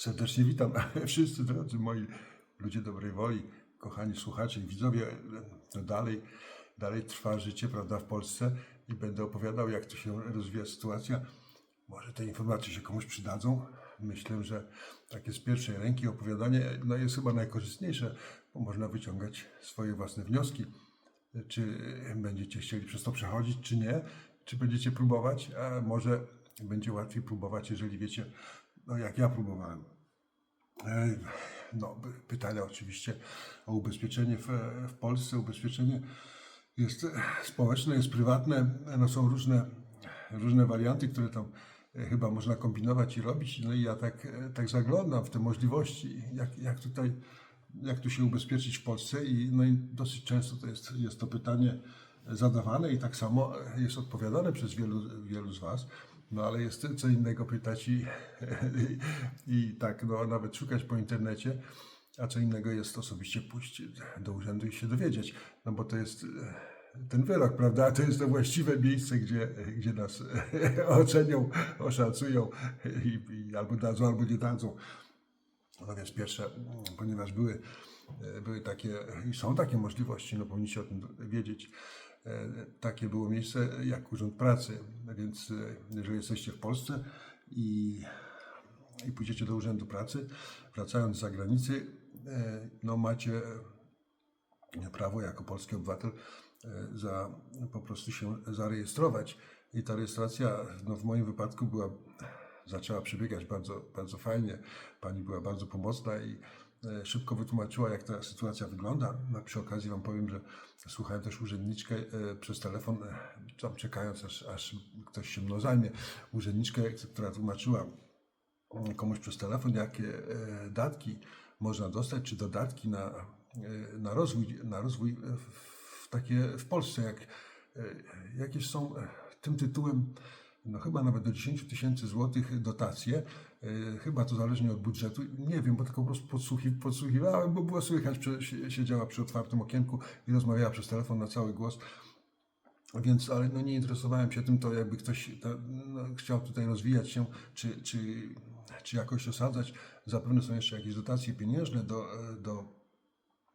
Serdecznie witam wszyscy drodzy moi ludzie dobrej woli, kochani słuchacze i widzowie. No dalej, dalej trwa życie, prawda, w Polsce i będę opowiadał, jak tu się rozwija sytuacja. Może te informacje się komuś przydadzą. Myślę, że takie z pierwszej ręki opowiadanie no, jest chyba najkorzystniejsze, bo można wyciągać swoje własne wnioski. Czy będziecie chcieli przez to przechodzić, czy nie? Czy będziecie próbować? A może będzie łatwiej próbować, jeżeli wiecie, no jak ja próbowałem. No, pytania oczywiście o ubezpieczenie w, w Polsce. Ubezpieczenie jest e, społeczne, jest prywatne. No, są różne, różne warianty, które tam e, chyba można kombinować i robić. No i ja tak, e, tak zaglądam w te możliwości, jak, jak tutaj, jak tu się ubezpieczyć w Polsce i, no i dosyć często to jest, jest to pytanie zadawane i tak samo jest odpowiadane przez wielu, wielu z Was. No ale jest co innego pytać i, i, i tak, no nawet szukać po internecie, a co innego jest osobiście pójść do urzędu i się dowiedzieć, no bo to jest e, ten wyrok, prawda? To jest to właściwe miejsce, gdzie, gdzie nas ocenią, oszacują i, i albo dadzą, albo nie dadzą. No więc pierwsze, ponieważ były, e, były takie i są takie możliwości, no powinniście o tym wiedzieć. E, Takie było miejsce jak Urząd Pracy, więc e, jeżeli jesteście w Polsce i, i pójdziecie do Urzędu Pracy, wracając z zagranicy, e, no macie prawo jako polski obywatel za, po prostu się zarejestrować. I ta rejestracja no w moim wypadku była, zaczęła przebiegać bardzo, bardzo fajnie. Pani była bardzo pomocna i szybko wytłumaczyła, jak ta sytuacja wygląda. No, przy okazji Wam powiem, że słuchałem też urzędniczkę e, przez telefon, e, tam czekając, aż, aż ktoś się mną zajmie. Urzędniczkę, która tłumaczyła komuś przez telefon, jakie e, datki można dostać, czy dodatki na, e, na rozwój, na rozwój e, w, takie w Polsce, jak, e, jakieś są e, tym tytułem, no chyba nawet do 10 tysięcy złotych dotacje, e, chyba to zależnie od budżetu, nie wiem, bo tylko po prostu podsłuchi, podsłuchiwałem, bo było słychać, sie- siedziała przy otwartym okienku i rozmawiała przez telefon na cały głos. Więc, ale no nie interesowałem się tym, to jakby ktoś to, no, chciał tutaj rozwijać się, czy, czy, czy jakoś osadzać. Zapewne są jeszcze jakieś dotacje pieniężne do, e, do,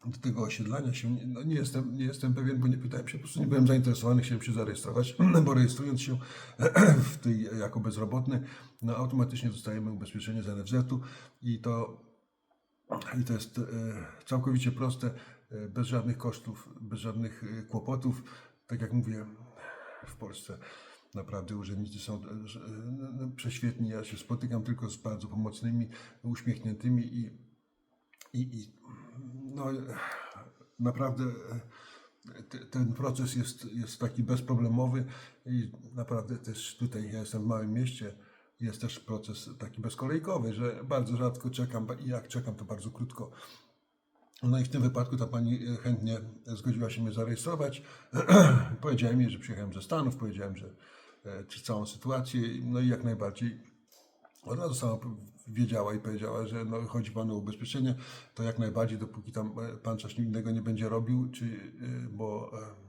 do tego osiedlania się. No, nie, jestem, nie jestem pewien, bo nie pytałem się, po prostu nie byłem zainteresowany, chciałem się zarejestrować, bo rejestrując się w tej jako bezrobotny, no automatycznie dostajemy ubezpieczenie z NFZ-u i to i to jest e, całkowicie proste, e, bez żadnych kosztów, bez żadnych e, kłopotów. Tak jak mówię, w Polsce naprawdę urzędnicy są no, no, prześwietni. Ja się spotykam tylko z bardzo pomocnymi, uśmiechniętymi i, i, i no, naprawdę te- ten proces jest, jest taki bezproblemowy i naprawdę też tutaj, ja jestem w małym mieście, jest też proces taki bezkolejkowy, że bardzo rzadko czekam i jak czekam, to bardzo krótko. No i w tym wypadku ta pani e, chętnie zgodziła się mnie zarejestrować. powiedziałem jej, że przyjechałem ze Stanów, powiedziałem, że e, całą sytuację, no i jak najbardziej od razu sama wiedziała i powiedziała, że no, chodzi panu o ubezpieczenie, to jak najbardziej, dopóki tam e, pan coś innego nie będzie robił, czy, e, bo, e,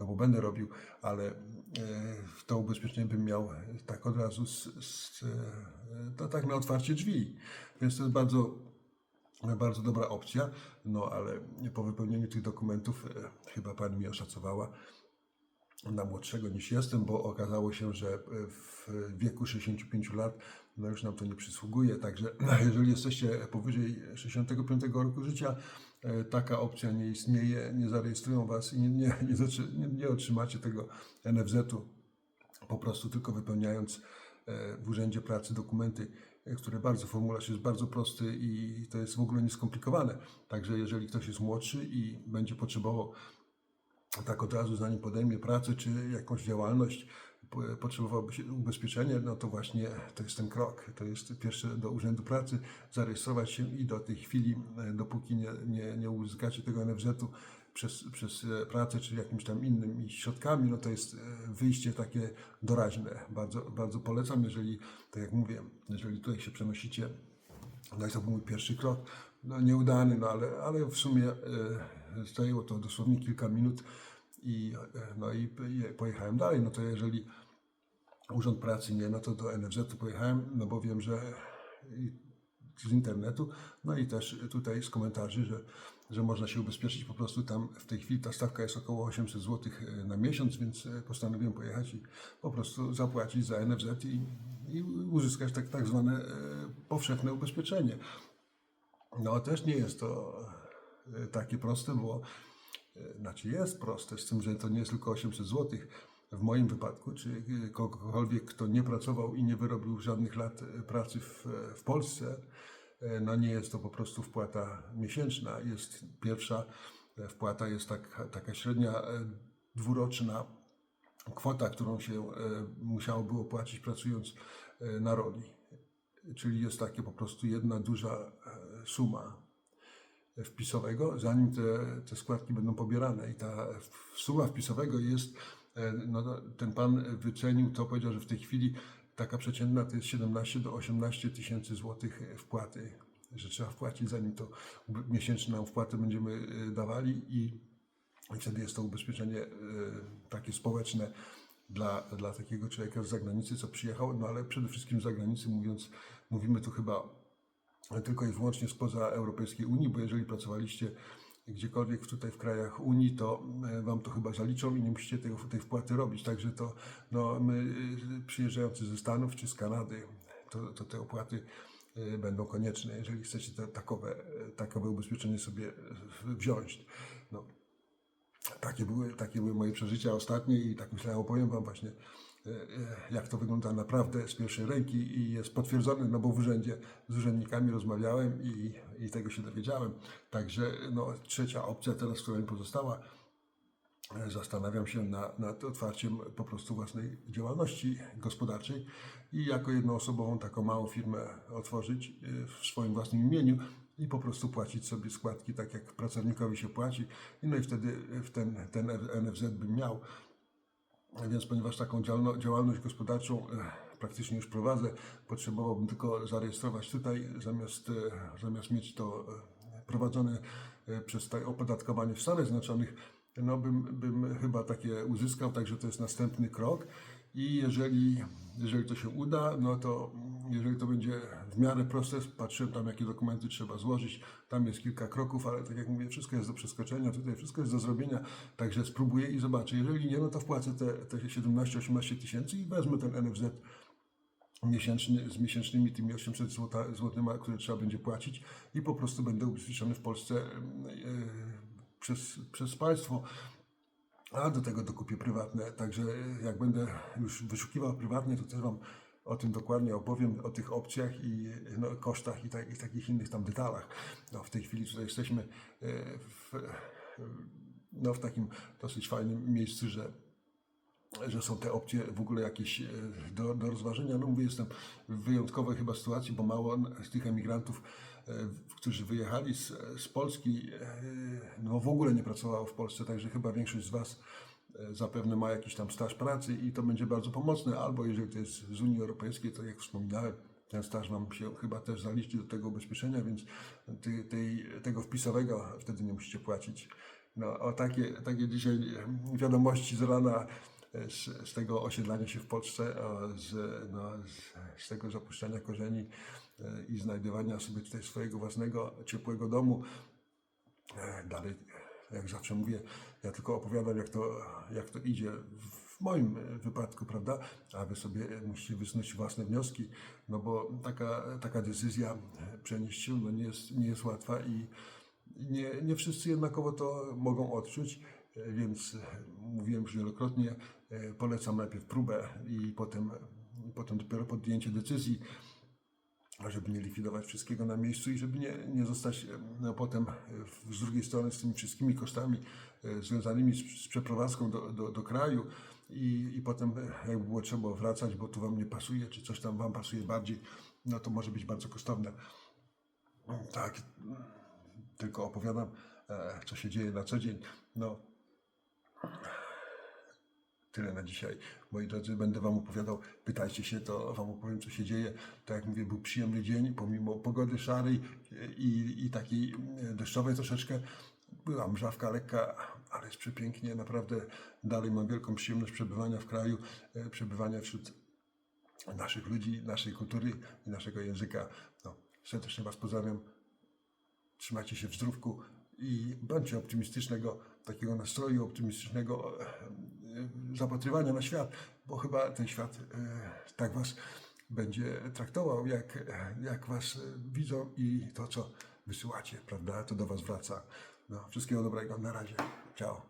no bo będę robił, ale to ubezpieczenie bym miał tak od razu z, z, to tak na otwarcie drzwi. Więc to jest bardzo bardzo dobra opcja, no ale po wypełnieniu tych dokumentów chyba pani mi oszacowała na młodszego niż jestem, bo okazało się, że w wieku 65 lat no już nam to nie przysługuje, także jeżeli jesteście powyżej 65 roku życia, e, taka opcja nie istnieje, nie zarejestrują was i nie, nie, nie, nie, otrzymacie tego NFZ-u po prostu tylko wypełniając e, w Urzędzie Pracy dokumenty, e, które bardzo, formularz jest bardzo prosty i to jest w ogóle nieskomplikowane. Także jeżeli ktoś jest młodszy i będzie potrzebował tak od razu, zanim podejmie pracę czy jakąś działalność, potrzebowałby się ubezpieczenia, no to właśnie to jest ten krok. To jest pierwsze do Urzędu Pracy, zarejestrować się i do tej chwili, e, dopóki nie, nie, nie uzyskacie tego NFZ-u przez, przez e, pracę czy jakimiś tam innymi środkami, no to jest e, wyjście takie doraźne. Bardzo, bardzo polecam, jeżeli, tak jak mówię, jeżeli tutaj się przenosicie no i to był mój pierwszy krok. No nieudany, no ale, ale w sumie zajęło to dosłownie kilka minut i, e, no i pojechałem dalej. No to jeżeli Urząd Pracy nie, no to do NFZ-u pojechałem, no bo wiem, że z internetu, no i też tutaj z komentarzy, że, że można się ubezpieczyć. Po prostu tam w tej chwili ta stawka jest około 800 zł na miesiąc, więc e, postanowiłem pojechać i po prostu zapłacić za NFZ i, i uzyskać tak, tak zwane e, powszechne ubezpieczenie. No też nie jest to e, takie proste, bo e, znaczy jest proste, z tym, że to nie jest tylko 800 zł. W moim wypadku, czy e, kogokolwiek, kto nie pracował i nie wyrobił żadnych lat e, pracy w, w Polsce, e, no nie jest to po prostu wpłata miesięczna. Jest pierwsza e, wpłata, jest tak, taka średnia e, dwuroczna kwota, którą się e, musiało było płacić pracując e, na roli. Czyli jest takie po prostu jedna duża e, suma wpisowego, zanim te, te składki będą pobierane. I ta suma wpisowego jest, e, no, to ten pan wycenił to, powiedział, że w tej chwili taka przeciętna to jest 17 do 18 tysięcy złotych wpłaty, że trzeba wpłacić, zanim to miesięczną wpłatę będziemy e, dawali i i wtedy jest to ubezpieczenie e, takie społeczne dla, dla takiego człowieka z zagranicy, co przyjechał, no ale przede wszystkim z zagranicy, mówiąc, mówimy tu chyba tylko i wyłącznie spoza Europejskiej Unii, bo jeżeli pracowaliście gdziekolwiek tutaj w krajach Unii, to e, wam to chyba zaliczą i nie musicie tego, tej wpłaty robić. Także to no, my e, przyjeżdżający ze Stanów czy z Kanady, to, to te opłaty e, będą konieczne, jeżeli chcecie te, takowe, takowe ubezpieczenie sobie wziąć. No, takie były, takie były moje przeżycia ostatnie i tak myślałem, opowiem Wam właśnie, jak to wygląda naprawdę z pierwszej ręki i jest potwierdzone, no bo w urzędzie z urzędnikami rozmawiałem i, i tego się dowiedziałem. Także no, trzecia opcja teraz, która mi pozostała, e, zastanawiam się na, nad otwarciem po prostu własnej działalności gospodarczej i jako jednoosobową taką małą firmę otworzyć e, w swoim własnym imieniu i po prostu płacić sobie składki tak jak pracownikowi się płaci. No i wtedy w ten, ten NFZ bym miał. Więc ponieważ taką działalno- działalność gospodarczą e, praktycznie już prowadzę, potrzebowałbym tylko zarejestrować tutaj, zamiast, e, zamiast mieć to e, prowadzone przez opodatkowanie w Stanach Zjednoczonych, no bym, bym chyba takie uzyskał, także to jest następny krok. I jeżeli, jeżeli to się uda, no to jeżeli to będzie w miarę proste, patrzyłem tam, jakie dokumenty trzeba złożyć, tam jest kilka kroków, ale tak jak mówię, wszystko jest do przeskoczenia, tutaj wszystko jest do zrobienia, także spróbuję i zobaczę. Jeżeli nie, no to wpłacę te, te 17-18 tysięcy i wezmę ten NFZ miesięczny, z miesięcznymi tymi 800 zł, złotyma, które trzeba będzie płacić i po prostu będę ubezpieczony w Polsce e, przez, przez państwo. A do tego dokupię prywatne, także jak będę już wyszukiwał prywatnie, to też Wam o tym dokładnie opowiem, o tych opcjach i no, kosztach i, tak, i takich innych tam detalach. No, w tej chwili tutaj jesteśmy e, w, no, w takim dosyć fajnym miejscu, że że są te opcje w ogóle jakieś e, do, do rozważenia. No mówię, jestem w wyjątkowej chyba sytuacji, bo mało z tych emigrantów, e, którzy wyjechali z, z Polski, no w ogóle nie pracowało w Polsce, także chyba większość z Was zapewne ma jakiś tam staż pracy i to będzie bardzo pomocne, albo jeżeli to jest z Unii Europejskiej, to jak wspominałem, ten staż Wam się chyba też zaliczy do tego ubezpieczenia, więc ty, tej, tego wpisowego wtedy nie musicie płacić. No, o takie, takie dzisiaj wiadomości z rana e, z, z tego osiedlania się w Polsce, z, no, z, z tego zapuszczania korzeni e, i znajdywania sobie tutaj swojego własnego ciepłego domu. E, Dalej, jak zawsze mówię, ja tylko opowiadam, jak to, jak to idzie w moim wypadku, prawda? A wy sobie musicie wysnuć własne wnioski, no bo taka, taka decyzja przenieść się no nie, jest, nie jest łatwa i nie, nie wszyscy jednakowo to mogą odczuć, więc mówiłem już wielokrotnie, polecam najpierw próbę i potem, potem dopiero podjęcie decyzji żeby nie likwidować wszystkiego na miejscu i żeby nie, nie zostać e, no, potem e, z drugiej strony z tymi wszystkimi kosztami e, związanymi z, z przeprowadzką do, do, do kraju i, i potem jakby było trzeba wracać, bo tu Wam nie pasuje, czy coś tam Wam pasuje bardziej, no to może być bardzo kosztowne. Tak, tylko opowiadam, co się dzieje na co dzień. No, tyle na dzisiaj. Moi drodzy, będę Wam opowiadał, pytajcie się, to Wam opowiem, co się dzieje. Tak jak mówię, był przyjemny dzień, pomimo pogody szarej i, i takiej e, deszczowej troszeczkę. Była mrzawka lekka, ale jest przepięknie. Naprawdę dalej mam wielką przyjemność przebywania w kraju, e, przebywania wśród naszych ludzi, naszej kultury i naszego języka. No, Serdecznie Was pozdrawiam. Trzymajcie się w zdrówku i bądźcie optymistycznego, takiego nastroju optymistycznego e, zapatrywania na świat, bo chyba ten świat e, tak Was będzie traktował, jak, e, jak Was e, widzą i to, co wysyłacie, prawda, to do Was wraca. No, wszystkiego dobrego, na razie. Ciao.